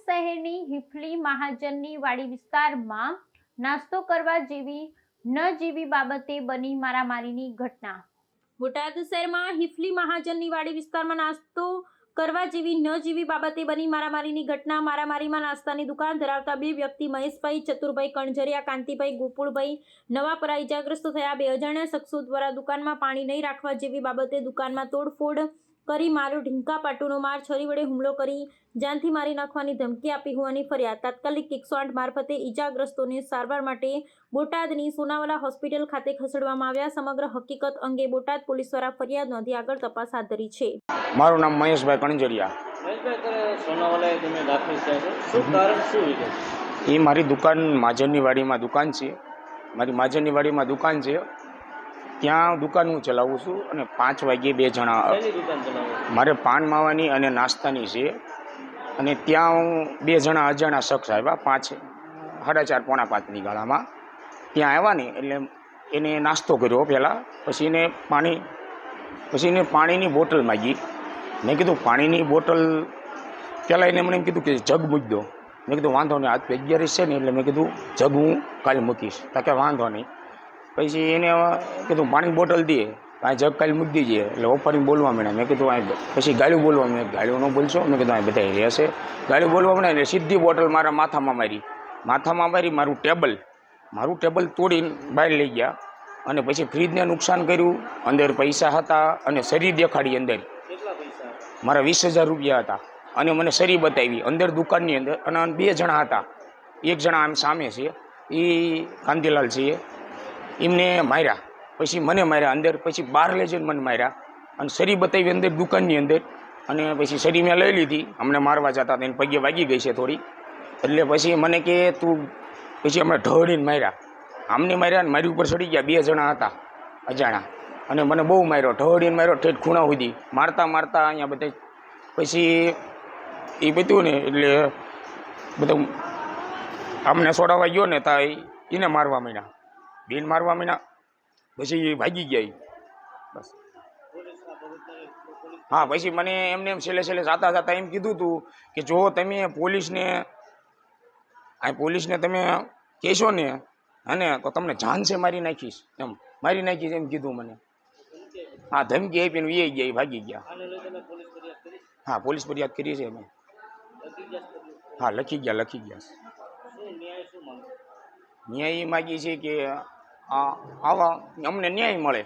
શહેરની હિફલી મહાજનની વાડી વિસ્તારમાં નાસ્તો કરવા જેવી ન જેવી બાબતે બની મારામારીની ઘટના. બોટાદ શહેરમાં હિફલી મહાજનની વાડી વિસ્તારમાં નાસ્તો કરવા જેવી ન જેવી બાબતે બની મારામારીની ઘટના. મારામારીમાં નાસ્તાની દુકાન ધરાવતા બે વ્યક્તિ મહેશભાઈ, ચતુરભાઈ કણઝરિયા કાંતિભાઈ ગોકુળભાઈ નવાપરા ઇજાગ્રસ્ત થયા. બે અજાણ્યા શખ્સો દ્વારા દુકાનમાં પાણી નહીં રાખવા જેવી બાબતે દુકાનમાં તોડફોડ કરી મારો ઢીંકા પાટુનો માર છરી વડે હુમલો કરી જાનથી મારી નાખવાની ધમકી આપી હોવાની ફરિયાદ. તાત્કાલિક એકસો આઠ મારફતે ઇજાગ્રસ્તોને સારવાર માટે બોટાદની સોનાવાલા હોસ્પિટલ ખાતે ખસેડવામાં આવ્યા. સમગ્ર હકીકત અંગે બોટાદ પોલીસ દ્વારા ફરિયાદ નોંધી આગળ તપાસ હાથ ધરી છે. મારું નામ મહેશભાઈ કણજરિયા. મહેશભાઈ કરે સોનાવાલાએ તમે દાખલ થયા છો. શું કારણ શું વિગત એ મારી દુકાન માજરની વાડીમાં દુકાન છે. મારી માજરની વાડીમાં દુકાન છે. ત્યાં દુકાન હું ચલાવું છું અને પાંચ વાગ્યે બે જણા? મારે પાન માવાની અને નાસ્તાની છે. અને ત્યાં હું બે જણા અજાણા શખ્સ આવ્યા પાંચ સાડા ચાર પોણા પાંચની ગાળામાં. ત્યાં આવ્યા ને એટલે એને નાસ્તો કર્યો પહેલાં પછી એને પાણી પછી એને પાણીની બોટલ માગી. મેં કીધું પાણીની બોટલ પહેલાં એને મને એમ કીધું કે જગ મૂકી દો. મેં કીધું વાંધો નહીં આજ અગિયારીસ છે ને એટલે મેં કીધું જગ હું કાલે મૂકીશ. તાકે કે વાંધો નહીં. પછી એને કીધું પાણી બોટલ દે. આ જગ કાલે મૂકી દીજે. એટલે ઓફરિંગ બોલવા માંડ્યા. મેં કીધું આ પછી ગાળ્યું બોલવા મેં ગાળ્યું ન બોલશો? મેં કીધું આ બધા રહેશે. ગાળ્યું બોલવા માંડ્યા એટલે સીધી બોટલ મારા માથામાં મારી. માથામાં મારી મારું ટેબલ. મારું ટેબલ તોડીને બહાર લઈ ગયા. અને પછી ફ્રીજને નુકસાન કર્યું. અંદર પૈસા હતા અને શરીર દેખાડી અંદર. મારા વીસ હજાર રૂપિયા હતા. અને મને શરી બતાવી. અંદર દુકાનની અંદર અને બે જણા હતા. એક જણા આમ સામે છે. એ કાંતિલાલ છે. એમને માર્યા. પછી મને માર્યા અંદર, પછી બહાર લઈ જઈને મને માર્યા. અને શરી બતાવી અંદર, દુકાનની અંદર. અને પછી શરી મેં લઈ લીધી. અમને મારવા જતા હતા, એને પગે વાગી ગઈ છે થોડી. એટલે પછી મને કે, તું પછી અમે ઢળીને માર્યા. આમને માર્યા ને મારી ઉપર ચડી ગયા. બે જણા હતા, અજાણા. અને મને બહુ માર્યો. ઢળીને માર્યો, ઠેઠ ખૂણા સુધી. મારતા મારતા અહીંયા બધા પછી એ બધું ને, એટલે બધું અમને છોડાવવા ગયો ને, તા એને મારવા માંડ્યા. બેન મારવા મહિના પછી એ ભાગી ગયા. બસ. હા પછી મને એમને એમ છેલ્લે છેલ્લે જાતા જાતા એમ કીધું હતું કે જો તમે પોલીસને આ પોલીસને તમે કહેશો ને અને તો તમને જાન છે મારી નાખીશ એમ. મારી નાખીશ એમ કીધું મને. હા ધમકી આપીને વી ગયા ભાગી ગયા. હા પોલીસ ફરિયાદ કરી છે અમે? હા લખી ગયા લખી ગયા. ન્યાય એ માગી છે કે આ આવા અમને ન્યાય મળે